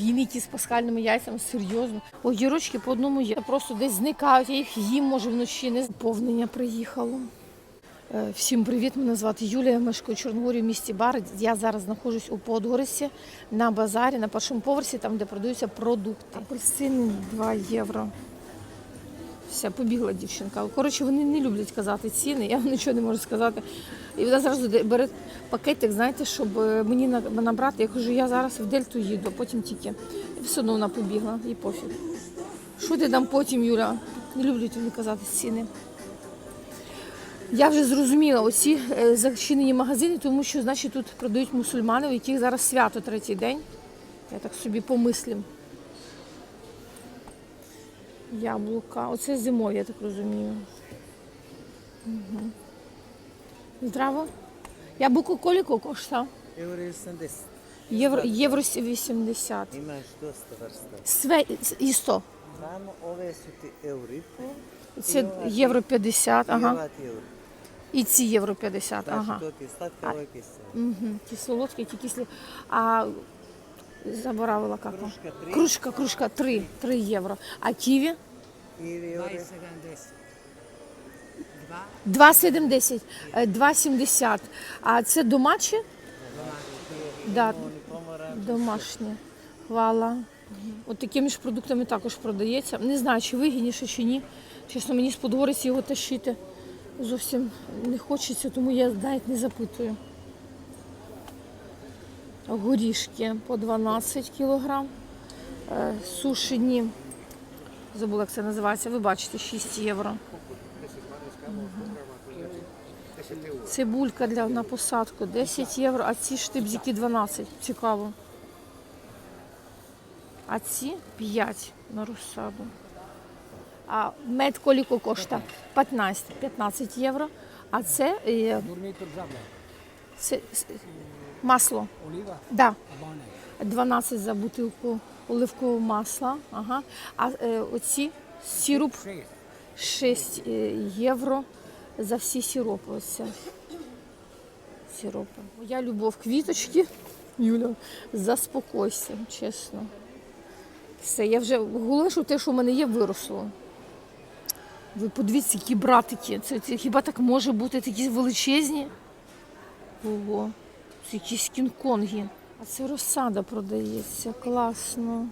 віники з пасхальними яйцями, серйозно. Огірочки по одному є. Просто десь зникають, я їх їм, може, вночі не повнення приїхало. Е, Всім привіт! Мене звати Юлія. Мешкаю Чорногорі в місті Бар. Я зараз знаходжусь у Подгорисі на базарі на першому поверсі, там де продаються продукти. Апельсини 2 євро. Все, побігла дівчинка. Коротше, вони не люблять казати ціни, я нічого не можу сказати. І вона зразу бере пакетик, знаєте, щоб е, мені набрати. Я кажу, я зараз в Дельту їду, потім тільки. І все одно вона побігла, і пофіг. Що ти там потім, Юля? Не люблять вони казати ціни. Я вже зрозуміла оці е, зачинені магазини, тому що, значить, тут продають мусульмани, у яких зараз свято третій день. Я так собі помислим. Яблука. Оце зимові, я так розумію. Угу. Здраво. Яблуко коліко коштує? Euro 80. Євро, євро 80. Imaš dosta vrsta. Све, і 100. Samo ove su ti euri. Це євро 50, ага. І ці євро 50, Znači ага. Угу. Ті солодкі, ті кислі. А заборавила? Kruška 3, Кружка, кружка 3, 3 євро. А ківі? Kiwi euro. 2,70, е, 2,70. А це домашні? Да, домашні. Хвала. От такими ж продуктами також продається. Не знаю, чи вигідніше, чи ні. Чесно, мені сподобається його тащити. Зовсім не хочеться, тому я навіть не запитую. Горішки по 12 кілограм. Е, Сушені, забула, як це називається, ви бачите, 6 євро. Цибулька для на посадку 10 євро, а ці штибзики 12. Цікаво. А ці 5 на розсаду. А мед коліко коштує 15, 15 євро. А це, масло. Oliva, Да, 12 за бутилку оливкового масла. Ага. А е, оці сироп 6. 6 е, євро за всі сиропи. Оце. Сиропи. Моя любов квіточки. Юля, заспокойся, чесно. Все, я вже голешу те, що в мене є, виросло. Ви подивіться, які братики. Це, це хіба так може бути такі величезні? Ого, це якісь кінг-конги. А це розсада продається. Класно.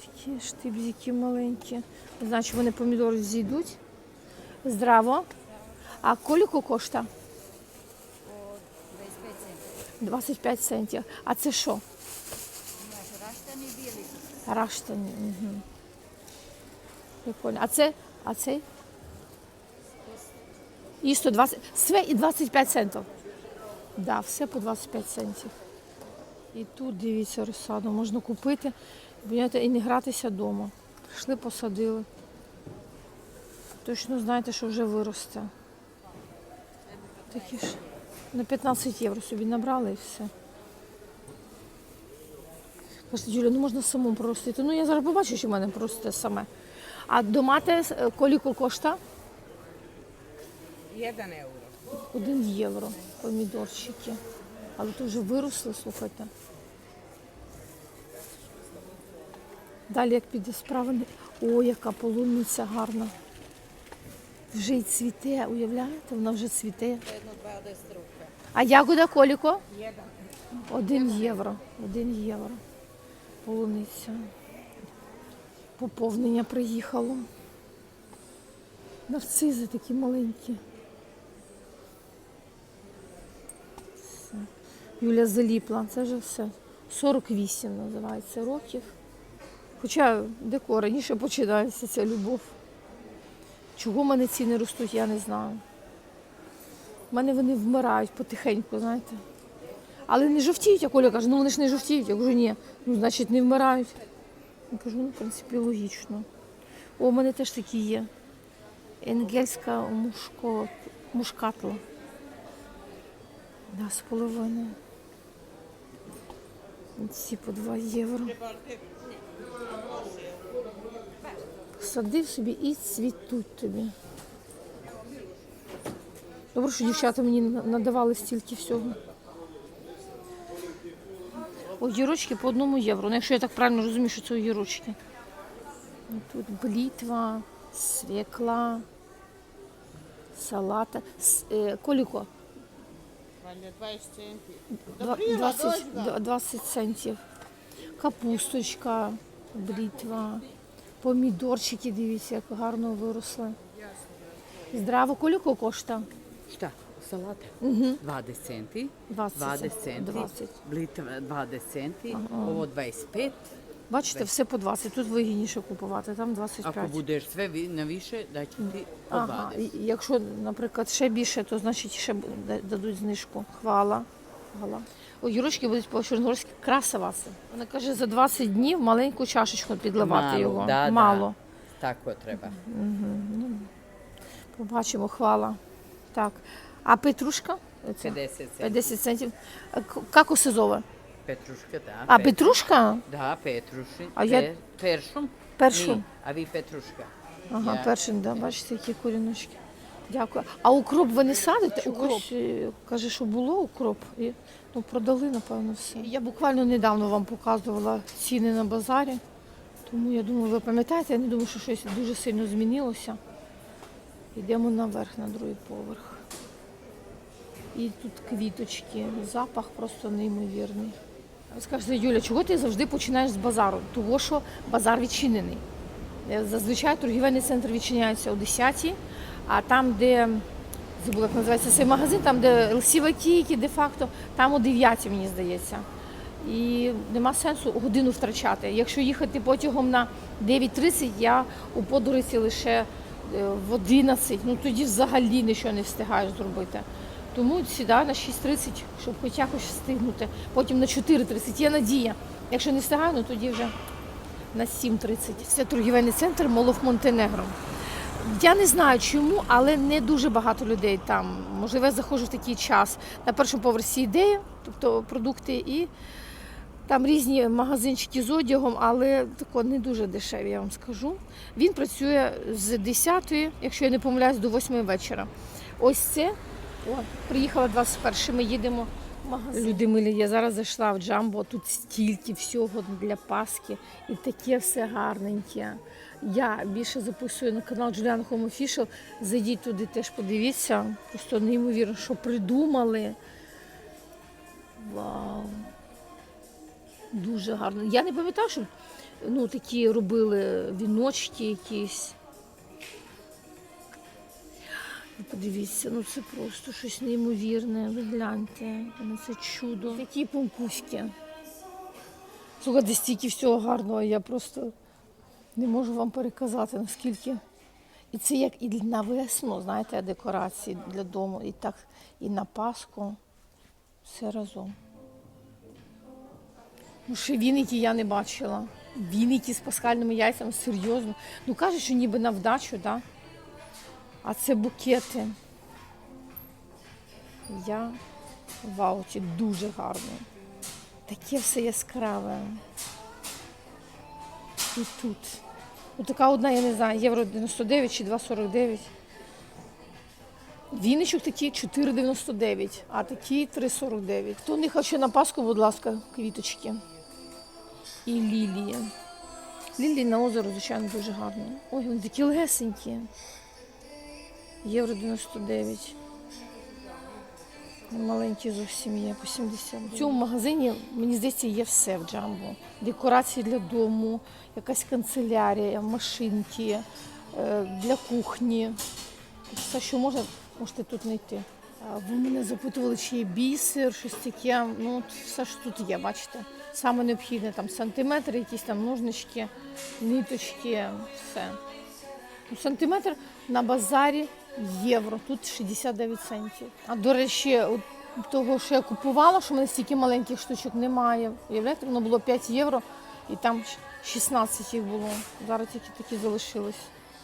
Такі штибзики маленькі. Не знаю, чи вони помідори зійдуть. Здраво. А коліко коштує? 25 центів. А це що? Раштані. Угу. Прикольно. А це? А цей? І 120. Все і 25 центів. Да, все по 25 центів. І тут дивіться розсаду, можна купити і не гратися вдома. Прийшли, посадили. Точно знаєте, що вже виросте. Такі ж на 15 євро собі набрали і все. Кажуть, Юля, ну можна самому проростити. Ну я зараз побачу, що в мене просто саме. А домати коліко коштує? 1 euro. Один євро помідорчики. Але вже виросли, слухайте. Далі як піде справа. О, яка полуниця гарна. Вже й цвіте, уявляєте? Вона вже цвіте. Jedno 20 ruka. А ягода коліко? Один євро. Один євро. Полуниця. Поповнення приїхало. Нарцизи такі маленькі. Юля заліпла. Це вже все. 48 називається років. Хоча деко раніше починається ця любов. Чого в мене ціни ростуть, я не знаю. У мене вони вмирають потихеньку, знаєте. Але не жовтіють, а Коля каже, ну вони ж не жовтіють. Я кажу, ні, ну значить не вмирають. Я кажу, ну, в принципі, логічно. О, у мене теж такі є. Енгельська мушко... мушкатла. Да, з половиною. Ці по 2 євро. Садив собі і цвітуть тобі. Добре, що дівчата мені надавали стільки всього. Огірочки по одному євро. Ну, якщо я так правильно розумію, що це огірочки. Ну, Тут блітва, свекла, салата. Е, Коліко? Валя 20 центів. Два- 20, 20 центів. Капусточка, блітва, помідорчики, дивіться, як гарно виросли. Здраво, коліко коштує? Šta? Salate? Угу. 20 centi. 20, 20 centi. 20. Blitva 20 centi. Ovo 25. Бачите, все по 20. Тут вигідніше купувати, там 25. Ako budeš sve vi- na više, da će Ага, 20. і- якщо, наприклад, ще більше, то значить ще б- да- дадуть знижку. Хвала. Хвала. Огірочки будуть по чорногорськи красаваси. Вона каже, за 20 днів маленьку чашечку підливати Мало, його. да, да. Мало. Tako treba. Побачимо, хвала. Так. А петрушка? Оце 50 centi. 50 центів. А к- зове? Petruška. А, петрушка? Petruši. A ja- Pe- peršum. Першум. A vi petruška. Ага, Я- першим, да, бачите, які коріночки. Дякую. А укроп ви не садите? Укроп. Каже, що було укроп. І, ну, продали, напевно, все. Я буквально недавно вам показувала ціни на базарі. Тому я думаю, ви пам'ятаєте, я не думаю, що щось дуже сильно змінилося. Йдемо наверх, на другий поверх. І тут квіточки. Запах просто неймовірний. Ви скажете, Юля, чого ти завжди починаєш з базару? Того, що базар відчинений. Е, Зазвичай торгівельний центр відчиняється о 10 а там, де забула, як називається цей магазин, там, де які де-факто, там о 9 мені здається. І нема сенсу годину втрачати. Якщо їхати потягом на 9.30, я у подорожі лише е, в 11, ну тоді взагалі нічого не встигаєш зробити. Тому сідаю на 6.30, щоб хоч якось встигнути. Потім на 4.30 є надія. Якщо не встигаю, ну тоді вже на 7.30. Це торгівельний центр Молов Монтенегро. Я не знаю чому, але не дуже багато людей там. Можливо, я заходжу в такий час. На першому поверсі ідея, тобто продукти, і там різні магазинчики з одягом, але тако не дуже дешеві, я вам скажу. Він працює з 10, якщо я не помиляюсь, до 8 вечора. Ось це. О, приїхала 21 ми їдемо в магазин. Люди милі, я зараз зайшла в Джамбо, тут стільки всього для Паски і таке все гарненьке. Я більше записую на канал Julian Home Official. Зайдіть туди, теж подивіться. Просто неймовірно, що придумали. Вау. Дуже гарно. Я не пам'ятаю, що ну, такі робили віночки якісь. Подивіться, ну це просто щось неймовірне. Ви гляньте, ну це чудо. Такі пампуськи. Слухайте, стільки всього гарного, я просто не можу вам переказати, наскільки. І це як і на весну, знаєте, декорації для дому, і так і на Пасху. Все разом. Ну, ще віники я не бачила. Віники з пасхальними яйцями, серйозно. Ну кажуть, що ніби на вдачу, да? А це букети. Я в ауті дуже гарно. Таке все яскраве. І тут. Ну, така одна, я не знаю, євро 99 чи 2,49. Вінничок такий 4,99, а такий 3,49. Хто не хоче на Пасху, будь ласка, квіточки. І лілії. Лілії на озеро, звичайно, дуже гарно. Ой, вони такі легесенькі. Євро 99. Маленькі зовсім є, по 70. В цьому магазині, мені здається, є все в джамбо. Декорації для дому, якась канцелярія, машинки е, для кухні. Все, що можна, можете тут знайти. Ви мене запитували, чи є бісер, щось таке. Ну, все ж тут є, бачите. Саме необхідне там сантиметри, якісь там ножнички, ниточки, все. Ну, Сантиметр на базарі євро, тут 69 центів. А до речі, от того, що я купувала, що в мене стільки маленьких штучок немає. Уявляєте, воно було 5 євро і там 16 їх було. Зараз тільки такі залишились.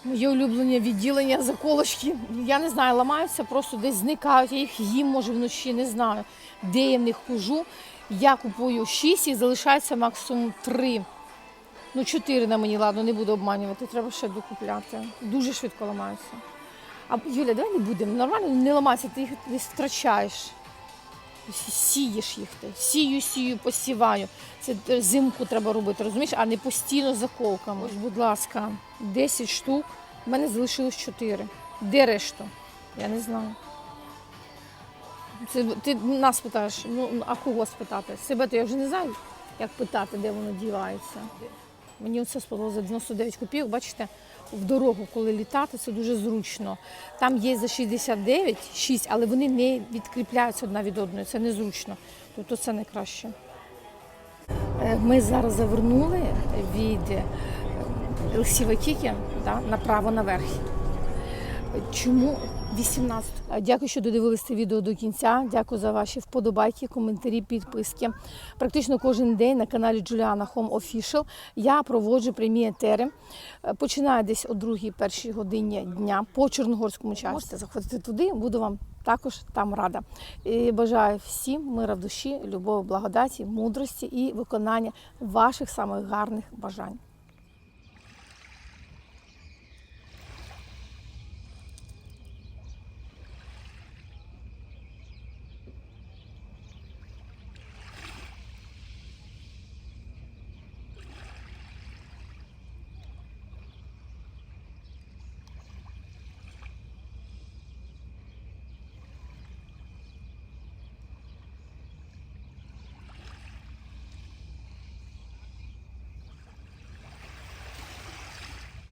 Моє улюблення відділення заколочки. Я не знаю, ламаються, просто десь зникають. Я їх їм може вночі, не знаю, де я в них хожу. Я купую 6 і залишається максимум 3. Ну, 4 на мені, ладно, не буду обманювати, треба ще докупляти. Дуже швидко ламаються. А Юля, давай не будемо. Нормально не ламайся, ти їх десь втрачаєш. сієш їх ти. Сію, сію, посіваю. Це зимку треба робити, розумієш, а не постійно заколками. Ось, будь ласка, 10 штук. У мене залишилось 4. Де решту? Я не знаю. Це ти нас питаєш, ну а кого спитати? Себе то я вже не знаю, як питати, де воно дівається. Мені це сподобалося за 99 копійок. Бачите, в дорогу, коли літати, це дуже зручно. Там є за 69, 6, але вони не відкріпляються одна від одної. Це незручно. Тобто це найкраще. Е, Ми зараз завернули від е, Лсіва да, направо наверх. Чому 18? Е, Дякую, що додивилися це відео до кінця. Дякую за ваші вподобайки, коментарі, підписки. Практично кожен день на каналі Джуліана Home Official я проводжу прямі етери. Е, Починаю десь о 2-1 годині дня по чорногорському часу. Можете заходити туди, буду вам також там рада. І бажаю всім мира в душі, любові, благодаті, мудрості і виконання ваших самих гарних бажань.